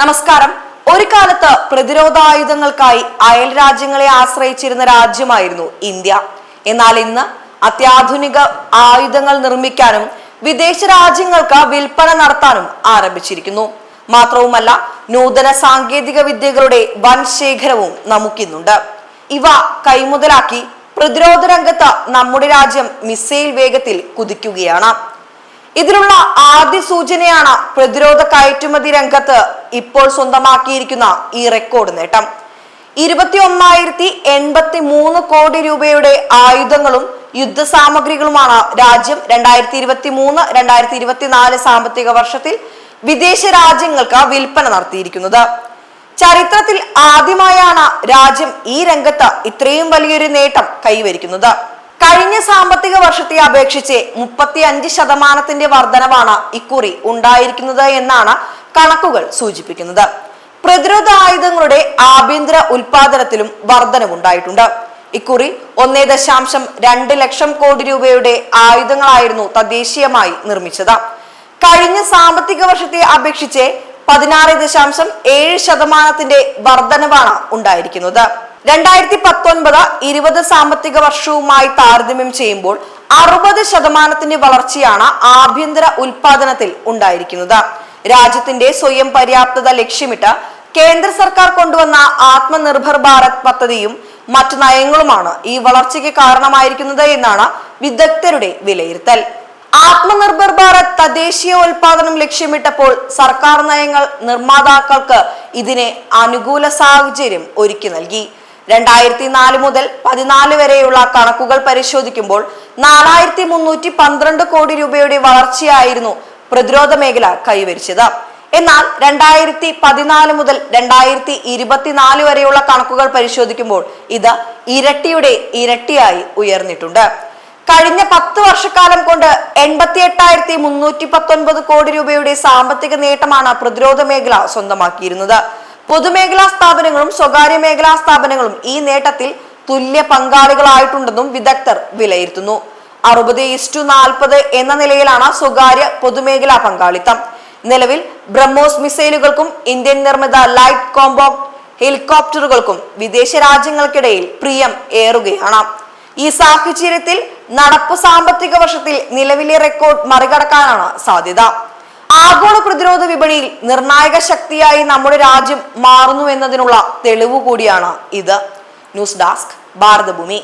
നമസ്കാരം. ഒരു കാലത്ത് പ്രതിരോധായുധങ്ങൾക്കായി അയൽ രാജ്യങ്ങളെ ആശ്രയിച്ചിരുന്ന രാജ്യമായിരുന്നു ഇന്ത്യ. എന്നാൽ ഇന്ന് അത്യാധുനിക ആയുധങ്ങൾ നിർമ്മിക്കാനും വിദേശ രാജ്യങ്ങൾക്ക് വിൽപ്പന നടത്താനും ആരംഭിച്ചിരിക്കുന്നു. മാത്രവുമല്ല നൂതന സാങ്കേതിക വിദ്യകളുടെ വൻ ശേഖരവും നമുക്കിന്നുണ്ട്. ഇവ കൈമുതലാക്കി പ്രതിരോധ രംഗത്ത് നമ്മുടെ രാജ്യം മിസൈൽ വേഗത്തിൽ കുതിക്കുകയാണ്. ഇതിനുള്ള ആദ്യ സൂചനയാണ് പ്രതിരോധ കയറ്റുമതി രംഗത്ത് ഇപ്പോൾ സ്വന്തമാക്കിയിരിക്കുന്ന ഈ റെക്കോർഡ് നേട്ടം. ഇരുപത്തി ഒന്നായിരത്തി എൺപത്തി മൂന്ന് കോടി രൂപയുടെ ആയുധങ്ങളും യുദ്ധസാമഗ്രികളുമാണ് രാജ്യം രണ്ടായിരത്തി ഇരുപത്തി മൂന്ന് രണ്ടായിരത്തി ഇരുപത്തിനാല് സാമ്പത്തിക വർഷത്തിൽ വിദേശ രാജ്യങ്ങൾക്ക് വിൽപ്പന നടത്തിയിരിക്കുന്നത്. ചരിത്രത്തിൽ ആദ്യമായാണ് രാജ്യം ഈ രംഗത്ത് ഇത്രയും വലിയൊരു നേട്ടം കൈവരിക്കുന്നത്. കഴിഞ്ഞ സാമ്പത്തിക വർഷത്തെ അപേക്ഷിച്ച് മുപ്പത്തി അഞ്ച് ശതമാനത്തിന്റെ വർധനവാണ് ഇക്കുറി ഉണ്ടായിരിക്കുന്നത് എന്നാണ് കണക്കുകൾ സൂചിപ്പിക്കുന്നത്. പ്രതിരോധ ആയുധങ്ങളുടെ ആഭ്യന്തര ഉൽപാദനത്തിലും വർധനവുണ്ടായിട്ടുണ്ട്. ഇക്കുറി ഒന്നേ ദശാംശം രണ്ട് ലക്ഷം കോടി രൂപയുടെ ആയുധങ്ങളായിരുന്നു തദ്ദേശീയമായി നിർമ്മിച്ചത്. കഴിഞ്ഞ സാമ്പത്തിക വർഷത്തെ അപേക്ഷിച്ച് പതിനാറ് ദശാംശം ഏഴ് ശതമാനത്തിന്റെ വർധനവാണ് ഉണ്ടായിരിക്കുന്നത്. രണ്ടായിരത്തി പത്തൊൻപത് ഇരുപത് സാമ്പത്തിക വർഷവുമായി താരതമ്യം ചെയ്യുമ്പോൾ അറുപത് ശതമാനത്തിന്റെ വളർച്ചയാണ് ആഭ്യന്തര ഉൽപാദനത്തിൽ ഉണ്ടായിരിക്കുന്നത്. രാജ്യത്തിന്റെ സ്വയം പര്യാപ്തത ലക്ഷ്യമിട്ട് കേന്ദ്ര സർക്കാർ കൊണ്ടുവന്ന ആത്മനിർഭർ ഭാരത് പദ്ധതിയും മറ്റു നയങ്ങളുമാണ് ഈ വളർച്ചയ്ക്ക് കാരണമായിരിക്കുന്നത് എന്നാണ് വിദഗ്ധരുടെ വിലയിരുത്തൽ. ആത്മനിർഭർ ഭാരത് തദ്ദേശീയ ഉൽപാദനം ലക്ഷ്യമിട്ടപ്പോൾ സർക്കാർ നയങ്ങൾ നിർമ്മാതാക്കൾക്ക് ഇതിനെ അനുകൂല സാഹചര്യം ഒരുക്കി നൽകി. രണ്ടായിരത്തി നാല് മുതൽ പതിനാല് വരെയുള്ള കണക്കുകൾ പരിശോധിക്കുമ്പോൾ നാലായിരത്തി മുന്നൂറ്റി പന്ത്രണ്ട് കോടി രൂപയുടെ വളർച്ചയായിരുന്നു പ്രതിരോധ മേഖല കൈവരിച്ചത്. എന്നാൽ രണ്ടായിരത്തി പതിനാല് മുതൽ രണ്ടായിരത്തി ഇരുപത്തിനാല് വരെയുള്ള കണക്കുകൾ പരിശോധിക്കുമ്പോൾ ഇത് ഇരട്ടിയുടെ ഇരട്ടിയായി ഉയർന്നിട്ടുണ്ട്. കഴിഞ്ഞ പത്ത് വർഷക്കാലം കൊണ്ട് എൺപത്തി എട്ടായിരത്തി മുന്നൂറ്റി പത്തൊൻപത് കോടി രൂപയുടെ സാമ്പത്തിക നേട്ടമാണ് പ്രതിരോധ മേഖല സ്വന്തമാക്കിയിരുന്നത്. പൊതുമേഖലാ സ്ഥാപനങ്ങളും സ്വകാര്യ മേഖലാ സ്ഥാപനങ്ങളും ഈ നേട്ടത്തിൽ തുല്യ പങ്കാളികളായിട്ടുണ്ടെന്നും വിദഗ്ധർ വിലയിരുത്തുന്നു. അറുപത് ഇസ്റ്റു നാൽപ്പത് എന്ന നിലയിലാണ് സ്വകാര്യ പൊതുമേഖലാ പങ്കാളിത്തം. നിലവിൽ ബ്രഹ്മോസ് മിസൈലുകൾക്കും ഇന്ത്യൻ നിർമ്മിത ലൈറ്റ് കോംബോ ഹെലികോപ്റ്ററുകൾക്കും വിദേശ രാജ്യങ്ങൾക്കിടയിൽ പ്രിയം ഏറുകയാണ്. ഈ സാഹചര്യത്തിൽ നടപ്പ് സാമ്പത്തിക വർഷത്തിൽ നിലവിലെ റെക്കോർഡ് മറികടക്കാനാണ് സാധ്യത. ആഗോള പ്രതിരോധ വിപണിയിൽ നിർണായക ശക്തിയായി നമ്മുടെ രാജ്യം മാറുന്നു എന്നതിനുള്ള തെളിവ് കൂടിയാണ് ഇത്. News desk Bharathabhoomi.